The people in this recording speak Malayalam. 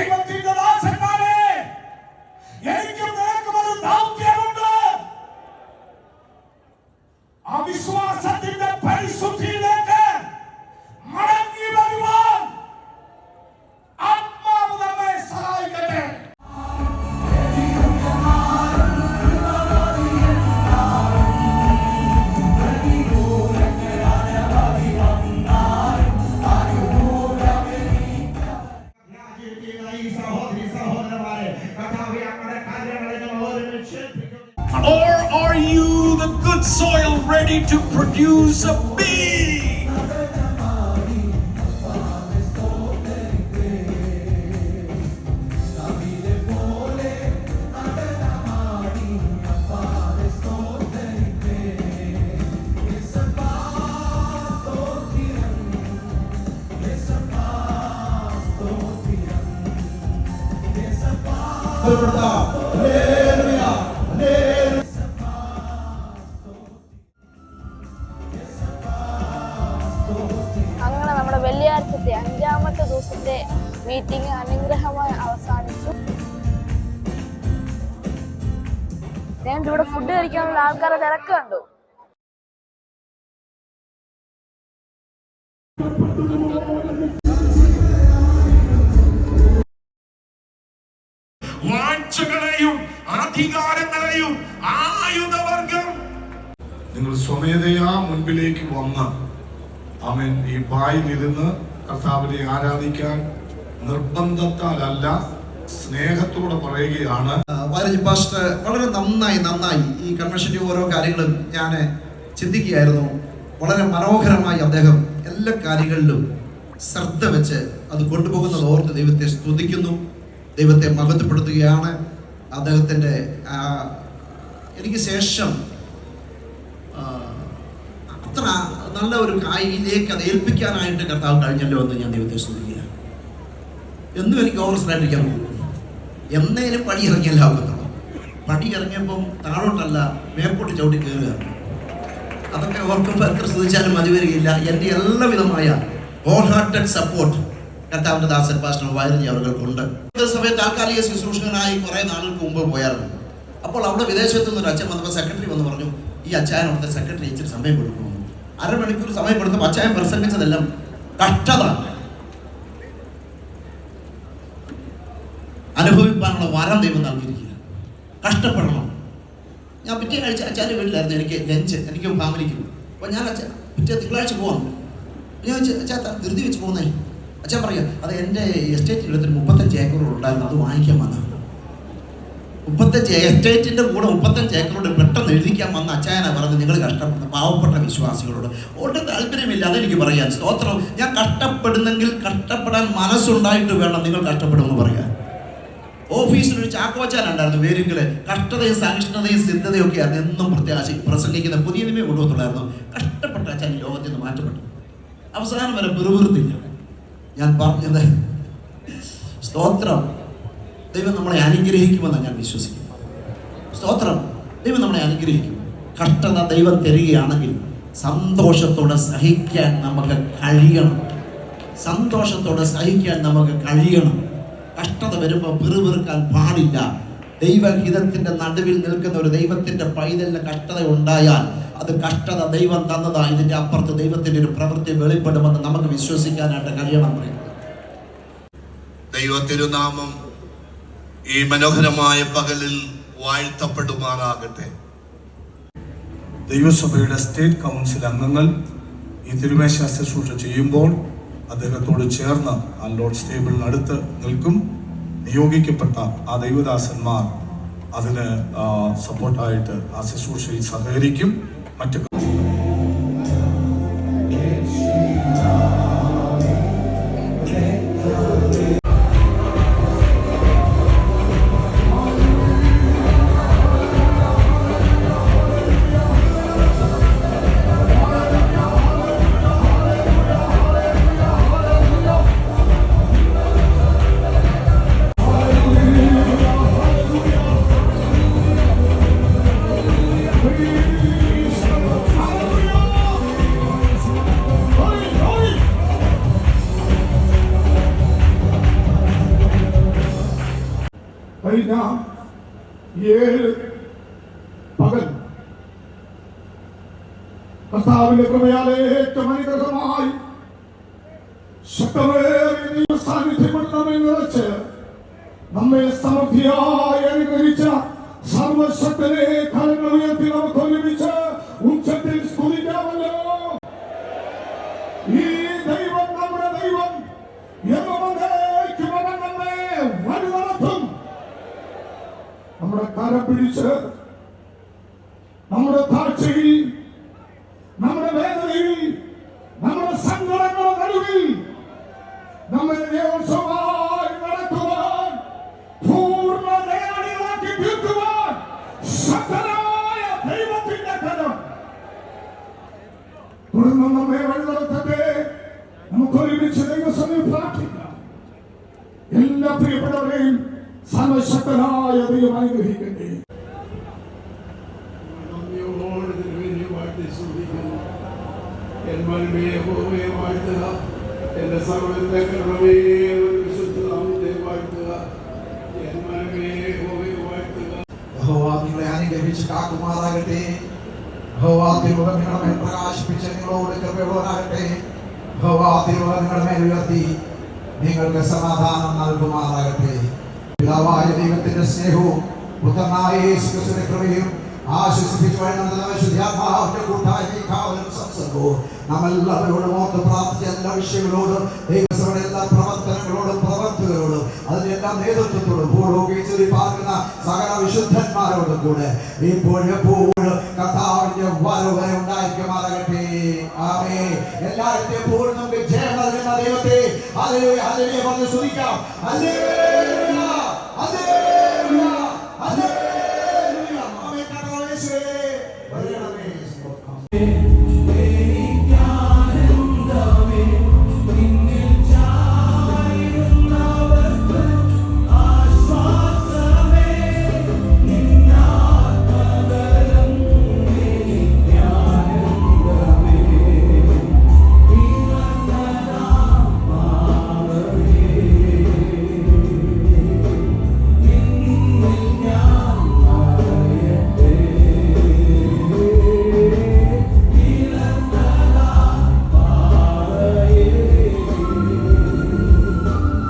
মুখ্যমন্ত্রী ഈ സഹോദരി സഹോദരന്മാരെ കർത്താവേ അങ്ങയുടെ കാര്യങ്ങളെ ഞങ്ങൾ ഒരുമിച്ച് ഏൽപ്പിക്കുന്നു. Or are you the good soil ready to produce a Bee? അങ്ങനെ നമ്മുടെ വെള്ളിയാഴ്ചത്തെ അഞ്ചാമത്തെ ദിവസത്തെ മീറ്റിംഗ് അനുഗ്രഹമായി അവസാനിച്ചു ഞാൻ ഇവിടെ ഫുഡ് കഴിക്കാനുള്ള ആൾക്കാരെ തിരക്ക് കണ്ടു വാഴ്ചകളെയും അധികാരങ്ങളെയും ആയുധവർഗം. നിങ്ങൾ സ്വമേധയാ മുൻപിലേക്ക് വന്ന് അവൻ ഈ പായിൽ പായിലിരുന്ന് കർത്താവിനെ ആരാധിക്കാൻ നിർബന്ധത്താലല്ല സ്നേഹത്തോടെ പറയുകയാണ്. പാസ്റ്റർ വളരെ നന്നായി നന്നായി ഈ കൺവെൻഷന്റെ ഓരോ കാര്യങ്ങളും ഞാൻ ചിന്തിക്കുകയായിരുന്നു. വളരെ മനോഹരമായി അദ്ദേഹം എല്ലാ കാര്യങ്ങളിലും ശ്രദ്ധ വെച്ച് അത് കൊണ്ടുപോകുന്നത് ഓർത്ത് ദൈവത്തെ സ്തുതിക്കുന്നു. ദൈവത്തെ മഹത്വപ്പെടുത്തുകയാണ് അദ്ദേഹത്തിന്റെ എനിക്ക് ശേഷം അത്ര നല്ല ഒരു കായിലേക്ക് അത് ഏൽപ്പിക്കാനായിട്ട് കർത്താവ് കഴിഞ്ഞല്ലോ എന്ന് ഞാൻ ദൈവത്തെ സ്തുതിക്കുക എന്നും എനിക്ക് ഓവർ സ്റ്റാൻഡിരിക്കാൻ പോകും എന്നേലും പടി ഇറങ്ങിയല്ല ആകത്തുള്ളൂ പടി ഇറങ്ങിയപ്പം താഴോട്ടല്ല മേപ്പോട്ട് ചവിട്ടി കയറുകയാണ്. അതൊക്കെ ഓർക്കുമ്പോൾ എത്ര ശ്രദ്ധിച്ചാലും മതി വരികയില്ല എന്റെ എല്ലാവിധമായ ഹോൾ ഹാർട്ടഡ് സപ്പോർട്ട് കർത്താവിന്റെ ദാസൻ പാസ്റ്റർ വയറിഞ്ഞ അവർക്കുണ്ട് സമയത്ത് താൽക്കാലിക ശുശ്രൂഷകനായി കുറേ നാളുകൾക്ക് മുമ്പ് പോയായിരുന്നു. അപ്പോൾ അവിടെ വിദേശത്തു നിന്ന് ഒരു അച്ഛൻ വന്നപ്പോൾ സെക്രട്ടറി വന്ന് പറഞ്ഞു ഈ അച്ചായൻ അവിടുത്തെ സെക്രട്ടറി ഇച്ചിരി സമയം കൊടുക്കുന്നു അരമണിക്കൂർ സമയം കൊടുത്തപ്പോൾ അച്ചായൻ പ്രസംഗിച്ചതെല്ലാം കഷ്ടത അനുഭവിക്കാനുള്ള വരം ദൈവം നൽകിയിരിക്കുക കഷ്ടപ്പെടണം. ഞാൻ പിറ്റേ ആഴ്ച അച്ഛന്റെ വീട്ടിലായിരുന്നു. എനിക്ക് ലഞ്ച് എനിക്ക് ഫാമിലിക്കും. അപ്പോൾ ഞാൻ അച്ഛൻ പിറ്റേ തിങ്കളാഴ്ച പോകാം ഞാൻ അച്ഛാ ധൃതി വെച്ച് പോകുന്നേ? അച്ഛൻ പറയുക അത് എന്റെ എസ്റ്റേറ്റ് എടുത്തിട്ട് മുപ്പത്തഞ്ച് ഏക്കറോട് ഉണ്ടായിരുന്നു അത് വാങ്ങിക്കാൻ വന്ന. മുപ്പത്തഞ്ച് എസ്റ്റേറ്റിന്റെ കൂടെ മുപ്പത്തഞ്ച് ഏക്കറോട് പെട്ടെന്ന് എഴുതിക്കാൻ വന്ന അച്ചായനെ പറഞ്ഞ് നിങ്ങൾ കഷ്ടപ്പെടുന്ന പാവപ്പെട്ട വിശ്വാസികളോട്. ഒട്ടും താല്പര്യമില്ല അതെനിക്ക് പറയാൻ. സ്തോത്രം. ഞാൻ കഷ്ടപ്പെടുന്നെങ്കിൽ കഷ്ടപ്പെടാൻ മനസ്സുണ്ടായിട്ട് വേണം നിങ്ങൾ കഷ്ടപ്പെടുമെന്ന് പറയാൻ. ഓഫീസിൽ ഒരു ചാക്കോച്ചാനുണ്ടായിരുന്നു വേരുങ്കിൽ കഷ്ടതയും സഹിഷ്ണുതയും സിദ്ധതയും ഒക്കെ ആയിരുന്നു എന്നും പ്രത്യാശ പ്രസംഗിക്കുന്ന പുതിയ നിമയെ കൊണ്ടുവന്നുള്ളായിരുന്നു കഷ്ടപ്പെട്ട അച്ഛൻ ലോകത്തിൽ നിന്ന് മാറ്റപ്പെട്ടു. അവസാനം വരെ പിറുപിറുത്തില്ല. ഞാൻ പറഞ്ഞത്. സ്തോത്രം. ദൈവം നമ്മളെ അനുഗ്രഹിക്കുമെന്നാണ് ഞാൻ വിശ്വസിക്കുന്നു. സ്തോത്രം. ദൈവം നമ്മളെ അനുഗ്രഹിക്കും. കഷ്ടത ദൈവം തരികയാണെങ്കിൽ സന്തോഷത്തോടെ സഹിക്കാൻ നമുക്ക് കഴിയണം. സന്തോഷത്തോടെ സഹിക്കാൻ നമുക്ക് കഴിയണം. കഷ്ടത വരുമ്പോൾ പിറുപിറുക്കാൻ പാടില്ല. ദൈവഹിതത്തിന്റെ നടുവിൽ നിൽക്കുന്ന ഒരു ദൈവത്തിന്റെ പൈതലിന് കഷ്ടത ഉണ്ടായാൽ അത് കഷ്ടത ദൈവം തന്നതാ. ഇതിന്റെ അപ്പുറത്ത് ദൈവത്തിന്റെ ഒരു പ്രവൃത്തി വെളിപ്പെടുമെന്ന് നമുക്ക് വിശ്വസിക്കാനായിട്ട് കഴിയണം ദൈവത്തിരുനാമം ദൈവ തിരുനാമം ഈ മനോഹരമായ പകലിൽ വാഴ്ത്തപ്പെടുമാറാകട്ടെ. ദൈവസഭയുടെ സ്റ്റേറ്റ് കൗൺസിൽ അംഗങ്ങൾ ഈ തിരുമേശ ശുശ്രൂഷ ചെയ്യുമ്പോൾ അദ്ദേഹത്തോട് ചേർന്ന് ആ ലോഡ് സ്റ്റേബിളിനടുത്ത് നിൽക്കും. നിയോഗിക്കപ്പെട്ട ആ ദൈവദാസന്മാർ അതിന് സപ്പോർട്ടായിട്ട് ആ ശുശ്രൂഷയിൽ സഹകരിക്കും. മറ്റ് കഴിഞ്ഞ ഏഴ് പകൽ കർത്താവിന്റെ കൃപയാലെ ഏറ്റവും അനുഗ്രഹമായി ശക്തമേറിയ ദൈവ സാന്നിധ്യം കൊണ്ട് നമ്മെ നിറച്ച് നമ്മെ സമൃദ്ധിയായി അനുഗ്രഹിച്ച സർവശക്തനെ കരങ്ങൾ ഉയർത്തി നമുക്ക് ഒരുമിച്ച് ഉച്ചത്തിൽ നമ്മുടെ പിടിച്ച് നമ്മുടെ താഴ്ചയിൽ നമ്മുടെ വേദനയിൽ നമ്മുടെ സങ്കടങ്ങളുടെ നടുവിൽ നമ്മെ ദേവസ്വമായി നടത്തുവാൻ പൂർണ ദയാളികളാക്കി തീർക്കുവാൻ ശക്തനായ ദൈവത്തിന്റെ കരം. തുടർന്ന് നമ്മെ വഴി നടത്തട്ടെ. നമുക്ക് ഒരുമിച്ച് ദൈവസമയം പ്രാർത്ഥിക്കാം. എല്ലാ പ്രിയപ്പെട്ടവരെയും സർവശക്തനായ ദൈവം അനുഗ്രഹിക്കട്ടെ എന്റെ സർവത്തിന്റെ കരുണമേ ഒരു വിശുദ്ധ നാമത്തെ വാഴ്ത്തുക. എൻ മനമേ യഹോവയെ വാഴ്ത്തുക. യഹോവ നിങ്ങളെ അനുഗ്രഹിച്ച് കാക്കുമാറാകട്ടെ. യഹോവ തിരുമുഖം നിങ്ങളുടെ മേൽ പ്രകാശിപ്പിച്ച് നിങ്ങളോട് കൃപയുള്ളവരാകട്ടെ യഹോവ തിരുമുഖം നിങ്ങളുടെ മേൽ ഉയർത്തി. നിങ്ങൾക്ക് സമാധാനം നൽകുമാറാകട്ടെ. പിതാവായ ദൈവത്തിന്റെ സ്നേഹവും പുത്രനായ യേശു ക്രിസ്തുവിന്റെ കൃപയും ആശ്വസിപ്പിക്കുവാനുള്ള പ്രാർത്ഥിച്ച വിഷയങ്ങളോടും എല്ലാ പ്രവർത്തനങ്ങളോടും പ്രവർത്തകരോടും അതിന്റെ നേതൃത്വത്തോടും ചൊല്ലി പാർക്കുന്ന സകല വിശുദ്ധന്മാരോടും കൂടെ ഇപ്പോഴും എപ്പോഴും കർത്താവിന്റെ വരവരെ വരെ ഉണ്ടായിരിക്കുമാറാകട്ടെ ആമേ എല്ലാവരുടെയും ദൈവത്തെ. ഹല്ലേലൂയ അതിലേ പറഞ്ഞ് ശ്രദ്ധിക്കാം കർത്താവേ യേശുവേ വരണമേ